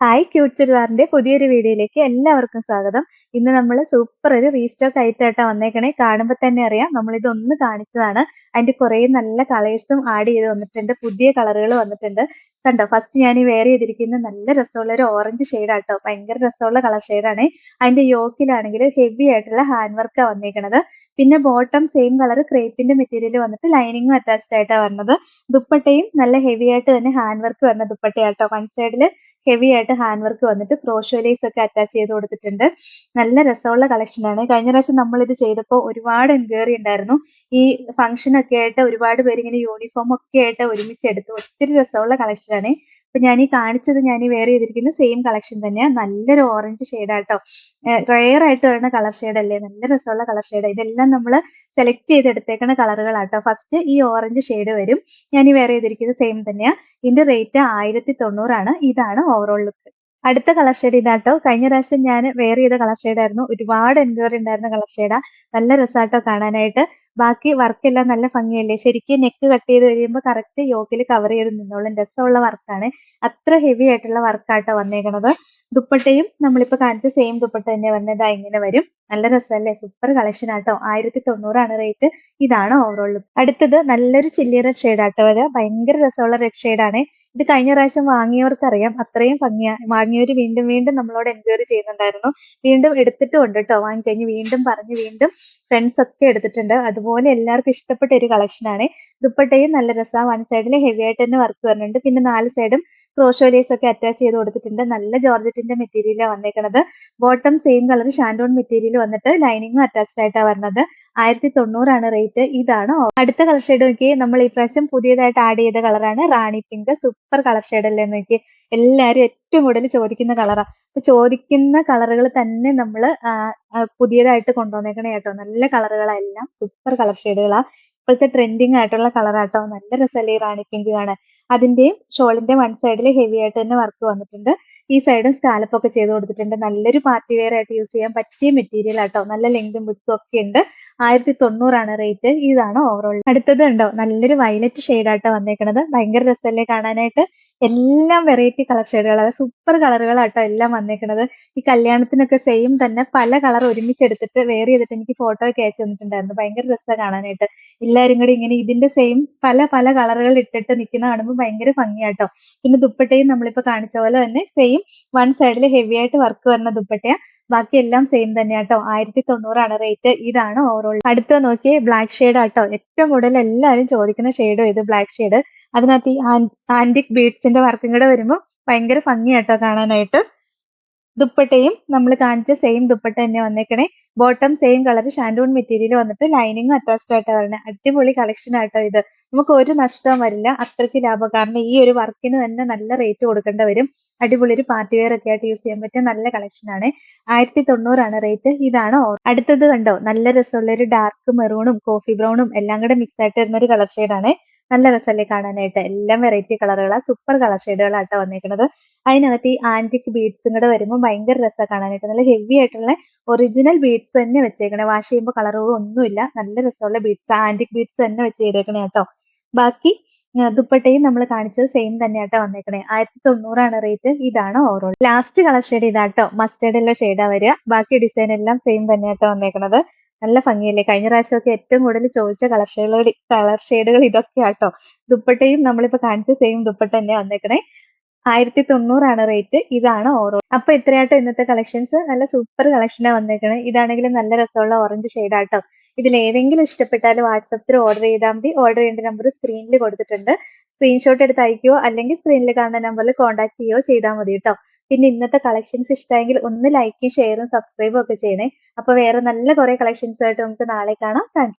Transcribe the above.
Hi cute ചുരിദാറിന്റെ പുതിയൊരു വീഡിയോയിലേക്ക് എല്ലാവർക്കും സ്വാഗതം. ഇന്ന് നമ്മൾ സൂപ്പർ ഒരു റീസ്റ്റോക്ക് ആയിട്ടാണ് വന്നേക്കണേ. കാണുമ്പോൾ തന്നെ അറിയാം നമ്മൾ ഇതൊന്ന് കാണിച്ചതാണ്. അതിന്റെ കുറേ നല്ല കളേഴ്സും ആഡ് ചെയ്ത് വന്നിട്ടുണ്ട്. പുതിയ കളറുകൾ വന്നിട്ടുണ്ട്. കണ്ടോ ഫസ്റ്റ് ഞാൻ ഈ വെയർ ചെയ്തിരിക്കുന്ന നല്ല രസമുള്ള ഒരു ഓറഞ്ച് ഷെയ്ഡാട്ടോ ഭയങ്കര രസമുള്ള കളർ ഷെയ്ഡാണ് അതിന്റെ യോക്കിലാണെങ്കിൽ ഹെവി ആയിട്ടുള്ള ഹാൻഡ് വർക്കാണ് വന്നേക്കണത്. പിന്നെ ബോട്ടം സെയിം കളർ ക്രേപ്പിന്റെ മെറ്റീരിയൽ വന്നിട്ട് ലൈനിങ്ങും അറ്റാച്ച്ഡ് ആയിട്ടാണ് വരുന്നത് ദുപ്പട്ടയും നല്ല ഹെവി ആയിട്ട് തന്നെ ഹാൻഡ് വർക്ക് വരുന്ന ദുപ്പട്ടയാട്ടോ. വൺ സൈഡിൽ ഹെവി ആയിട്ട് ഹാൻഡ് വർക്ക് വന്നിട്ട് ക്രോഷോലേസ് ഒക്കെ അറ്റാച്ച് ചെയ്ത് കൊടുത്തിട്ടുണ്ട്. നല്ല രസമുള്ള കളക്ഷനാണ് കഴിഞ്ഞ പ്രാവശ്യം നമ്മൾ ഇത് ചെയ്തപ്പോൾ ഒരുപാട് എൻക്വയറി ഉണ്ടായിരുന്നു. ഈ ഫംഗ്ഷൻ ഒക്കെ ആയിട്ട് ഒരുപാട് പേര് ഇങ്ങനെ യൂണിഫോം ഒക്കെ ആയിട്ട് ഒരുമിച്ച് എടുത്തു ഒത്തിരി രസമുള്ള കളക്ഷനാണ് അപ്പൊ ഞാൻ ഈ കാണിച്ചത് ഞാൻ ഈ വെയർ ചെയ്തിരിക്കുന്ന സെയിം കളക്ഷൻ തന്നെയാണ് നല്ലൊരു ഓറഞ്ച് ഷെയ്ഡാട്ടോ റെയർ ആയിട്ട് വരുന്ന കളർ ഷെയ്ഡ് അല്ലേ? നല്ല രസമുള്ള കളർ ഷെയ്ഡ് ഇതെല്ലാം നമ്മൾ സെലക്ട് ചെയ്തെടുത്തേക്കുന്ന കളറുകളാട്ടോ ഫസ്റ്റ് ഈ ഓറഞ്ച് ഷെയ്ഡ് വരും. ഞാൻ ഈ വെയർ ചെയ്തിരിക്കുന്നത് സെയിം തന്നെയാണ് ഇതിന്റെ റേറ്റ് ആയിരത്തി തൊണ്ണൂറാണ്. ഇതാണ് ഓവറോൾ ലുക്ക് അടുത്ത കളർ ഷെയ്ഡ് ഇതാട്ടോ. കഴിഞ്ഞ പ്രാവശ്യം ഞാൻ വെയർ ചെയ്ത കളർ ഷെയ്ഡ് ആയിരുന്നു. ഒരുപാട് എൻക്വയറി ഉണ്ടായിരുന്ന കളർ ഷെയ്ഡാ നല്ല രസമാട്ടോ കാണാനായിട്ട്. ബാക്കി വർക്ക് എല്ലാം നല്ല ഭംഗിയല്ലേ? ശരിക്കും നെക്ക് കട്ട് ചെയ്ത് കഴിയുമ്പോൾ കറക്റ്റ് യോക്കിൽ കവർ ചെയ്ത് നിന്നോളും. രസമുള്ള വർക്കാണ് അത്ര ഹെവി ആയിട്ടുള്ള വർക്കാട്ടോ വന്നേക്കണത്. ദുപ്പട്ടയും നമ്മളിപ്പോ കാണിച്ച സെയിം ദുപ്പട്ട തന്നെ വന്നത് ഇങ്ങനെ വരും. നല്ല രസമല്ലേ സൂപ്പർ കളക്ഷൻ ആട്ടോ. ആയിരത്തി തൊണ്ണൂറാണ് റേറ്റ് ഇതാണ് ഓവറോൾ അടുത്തത് നല്ലൊരു ചില്ലി റെഡ് ഷെയ്ഡ് ആട്ടോ. വരിക ഭയങ്കര രസമുള്ള റെഡ് ഷെയ്ഡാണ് ഇത് കഴിഞ്ഞ പ്രാവശ്യം വാങ്ങിയവർക്ക് അറിയാം അത്രയും ഭംഗിയാ. വാങ്ങിയവർ വീണ്ടും വീണ്ടും നമ്മളോട് എൻക്വയറി ചെയ്യുന്നുണ്ടായിരുന്നു. വീണ്ടും എടുത്തിട്ടും ഉണ്ട് കേട്ടോ വാങ്ങിക്കഴിഞ്ഞ് വീണ്ടും പറഞ്ഞ് വീണ്ടും ഫ്രണ്ട്സ് ഒക്കെ എടുത്തിട്ടുണ്ട്. അതുപോലെ എല്ലാവർക്കും ഇഷ്ടപ്പെട്ട ഒരു കളക്ഷനാണ് ദുപ്പട്ടയും നല്ല രസമാണ് വൺ സൈഡിൽ ഹെവി ആയിട്ട് തന്നെ വർക്ക് വരുന്നുണ്ട്. പിന്നെ നാല് സൈഡും ക്രോഷോലേസ് ഒക്കെ അറ്റാച്ച് ചെയ്ത് കൊടുത്തിട്ടുണ്ട്. നല്ല ജോർജറ്റിന്റെ മെറ്റീരിയലാണ് വന്നേക്കുന്നത് bottom same colour shantoon material വന്നിട്ട് ലൈനിങ്ങും അറ്റാച്ച്ഡ് ആയിട്ടാണ് വരുന്നത് ആയിരത്തി തൊണ്ണൂറാണ് റേറ്റ് ഇതാണ് അടുത്ത കളർ ഷെയ്ഡ് നോക്കി നമ്മൾ ഈ പ്രാവശ്യം പുതിയതായിട്ട് ആഡ് ചെയ്ത കളറാണ് rani pink super colour shade അല്ലേ നോക്കി എല്ലാവരും ഏറ്റവും കൂടുതൽ ചോദിക്കുന്ന കളറാണ് അപ്പൊ ചോദിക്കുന്ന കളറുകൾ തന്നെ നമ്മൾ പുതിയതായിട്ട് കൊണ്ടുവന്നേക്കണേ കേട്ടോ. നല്ല കളറുകളെല്ലാം സൂപ്പർ കളർ ഷെയ്ഡുകളാണ് ഇപ്പോഴത്തെ ട്രെൻഡിങ് ആയിട്ടുള്ള കളറാട്ടോ നല്ല രസമല്ലേ റാണി പിങ്ക് കാണാൻ. അതിന്റെയും ഷോളിന്റെ വൺ സൈഡിൽ ഹെവി ആയിട്ട് തന്നെ വർക്ക് വന്നിട്ടുണ്ട്. ഈ സൈഡും സ്കാലപ്പ് ഒക്കെ ചെയ്ത് കൊടുത്തിട്ടുണ്ട്. നല്ലൊരു പാർട്ടി വെയർ ആയിട്ട് യൂസ് ചെയ്യാൻ പറ്റിയ മെറ്റീരിയൽ ആട്ടോ. നല്ല ലെങ്തും വിട്ടും ഒക്കെ ഉണ്ട്. ആയിരത്തി തൊണ്ണൂറാണ് റേറ്റ് ഇതാണ് ഓവറോൾ അടുത്തത് ഉണ്ടോ നല്ലൊരു വയലറ്റ് ഷെയ്ഡാട്ടോ വന്നേക്കണത്. ഭയങ്കര രസമല്ലേ കാണാനായിട്ട്? എല്ലാം വെറൈറ്റി കളർ ഷെയ്ഡുകൾ അതായത് സൂപ്പർ കളറുകളാട്ടോ എല്ലാം വന്നേക്കണത്. ഈ കല്യാണത്തിനൊക്കെ സെയിം തന്നെ പല കളർ ഒരുമിച്ചെടുത്തിട്ട് വെയർ ചെയ്തിട്ട് എനിക്ക് ഫോട്ടോ ഒക്കെ അയച്ചു തന്നിട്ടുണ്ടായിരുന്നു. ഭയങ്കര രസമാണ് കാണാനായിട്ട്. എല്ലാവരും കൂടി ഇങ്ങനെ ഇതിന്റെ സെയിം പല പല കളറുകൾ ഇട്ടിട്ട് നിൽക്കുന്ന കാണുമ്പോൾ ഭയങ്കര ഭംഗിയാട്ടോ. പിന്നെ ദുപ്പട്ടയും നമ്മളിപ്പോൾ കാണിച്ച പോലെ തന്നെ സെയിം വൺ സൈഡിൽ ഹെവി ആയിട്ട് വർക്ക് വരുന്ന ദുപ്പട്ടയ ബാക്കി എല്ലാം സെയിം തന്നെ കേട്ടോ ആയിരത്തി തൊണ്ണൂറാണ് റേറ്റ് ഇതാണ് ഓവറോൾ അടുത്ത നോക്കിയേ ബ്ലാക്ക് ഷെയ്ഡ് ആട്ടോ. ഏറ്റവും കൂടുതൽ എല്ലാവരും ചോദിക്കുന്ന ഷെയ്ഡും ഇത് ബ്ലാക്ക് ഷെയ്ഡ് അതിനകത്ത് ഈ ആന്റിക് ബീഡ്സിന്റെ വർക്കും കൂടെ വരുമ്പോൾ ഭയങ്കര ഭംഗിയാട്ടോ കാണാനായിട്ട്. ദുപ്പട്ടയും നമ്മൾ കാണിച്ച സെയിം ദുപ്പട്ട തന്നെ വന്നേക്കണേ. Bottom same colour shantoon material വന്നിട്ട് ലൈനിങ്ങും അറ്റാച്ച്ഡ് ആയിട്ടാണ് വരുന്നത് അടിപൊളി കളക്ഷൻ ആയിട്ടോ ഇത്. നമുക്ക് ഒരു നഷ്ടവും വരില്ല. അത്രയ്ക്ക് ലാഭം. കാരണം ഈ ഒരു വർക്കിന് തന്നെ നല്ല റേറ്റ് കൊടുക്കേണ്ട വരും. അടിപൊളി ഒരു പാർട്ടി വെയർ ഒക്കെ ആയിട്ട് യൂസ് ചെയ്യാൻ പറ്റിയ നല്ല കളക്ഷൻ ആണ്. ആയിരത്തി തൊണ്ണൂറാണ് റേറ്റ് ഇതാണ് അടുത്തത് കണ്ടോ? നല്ല രസമുള്ള ഒരു ഡാർക്ക് മെറൂണും കോഫി ബ്രൗണും എല്ലാം കൂടെ മിക്സ് ആയിട്ട് വരുന്ന ഒരു കളർ ഷെയ്ഡാണ് നല്ല രസമല്ലേ കാണാനായിട്ട്. എല്ലാം വെറൈറ്റി കളറുകളാണ് സൂപ്പർ കളർ ഷെയ്ഡുകളാട്ടോ വന്നിരിക്കുന്നത് അതിനകത്ത് ഈ ആന്റിക് ബീഡ്സും കൂടെ വരുമ്പോൾ ഭയങ്കര രസമാണ് കാണാനായിട്ട്. നല്ല ഹെവി ആയിട്ടുള്ള ഒറിജിനൽ ബീഡ്സ് തന്നെ വെച്ചേക്കണേ. വാഷ് ചെയ്യുമ്പോൾ കളറുകൾ ഒന്നുമില്ല. നല്ല രസമുള്ള ബീഡ്സ് ആന്റിക് ബീഡ്സ് തന്നെ വെച്ച് ചെയ്തേക്കണേ കേട്ടോ ബാക്കി ദുപ്പട്ടയും നമ്മൾ കാണിച്ചത് സെയിം തന്നെയാട്ടോ വന്നേക്കണേ. ആയിരത്തി തൊണ്ണൂറാണ് റേറ്റ് ഇതാണ് ഓവറോൾ ലാസ്റ്റ് കളർ ഷെയ്ഡ് ഇതാട്ടോ മസ്റ്റേർഡ് ഉള്ള ഷെയ്ഡാ വരിക. ബാക്കി ഡിസൈൻ എല്ലാം സെയിം തന്നെയാട്ടോ വന്നേക്കണത്. നല്ല ഭംഗിയല്ലേ? കഴിഞ്ഞ പ്രാവശ്യമൊക്കെ ഏറ്റവും കൂടുതൽ ചോദിച്ച കളർ ഷെയ്ഡുകൾ കളർ ഷെയ്ഡുകൾ ഇതൊക്കെയാട്ടോ ദുപ്പട്ടയും നമ്മളിപ്പോ കാണിച്ച സെയിം ദുപ്പട്ട തന്നെ വന്നേക്കണേ. ആയിരത്തി തൊണ്ണൂറാണ് റേറ്റ് ഇതാണ് ഓറോ അപ്പൊ ഇത്രയാട്ടോ ഇന്നത്തെ കളക്ഷൻസ് നല്ല സൂപ്പർ കളക്ഷനാണ് വന്നേക്കണേ. ഇതാണെങ്കിലും നല്ല രസമുള്ള ഓറഞ്ച് ഷെയ്ഡാട്ടോ ഇതിൽ ഏതെങ്കിലും ഇഷ്ടപ്പെട്ടാൽ വാട്സപ്പിൽ ഓർഡർ ചെയ്താൽ മതി. ഓർഡർ ചെയ്യേണ്ട നമ്പർ സ്ക്രീനിൽ കൊടുത്തിട്ടുണ്ട്. സ്ക്രീൻഷോട്ട് എടുത്ത് അയക്കുകയോ അല്ലെങ്കിൽ സ്ക്രീനിൽ കാണുന്ന നമ്പറിൽ കോൺടാക്ട് ചെയ്യുകയോ ചെയ്താൽ മതി കേട്ടോ. പിന്നെ ഇന്നത്തെ കളക്ഷൻസ് ഇഷ്ടമെങ്കിൽ ഒന്ന് ലൈക്കും ഷെയറും സബ്സ്ക്രൈബും ഒക്കെ ചെയ്യണേ. അപ്പൊ വേറെ നല്ല കുറെ കളക്ഷൻസ് ആയിട്ട് നമുക്ക് നാളെ കാണാം. താങ്ക്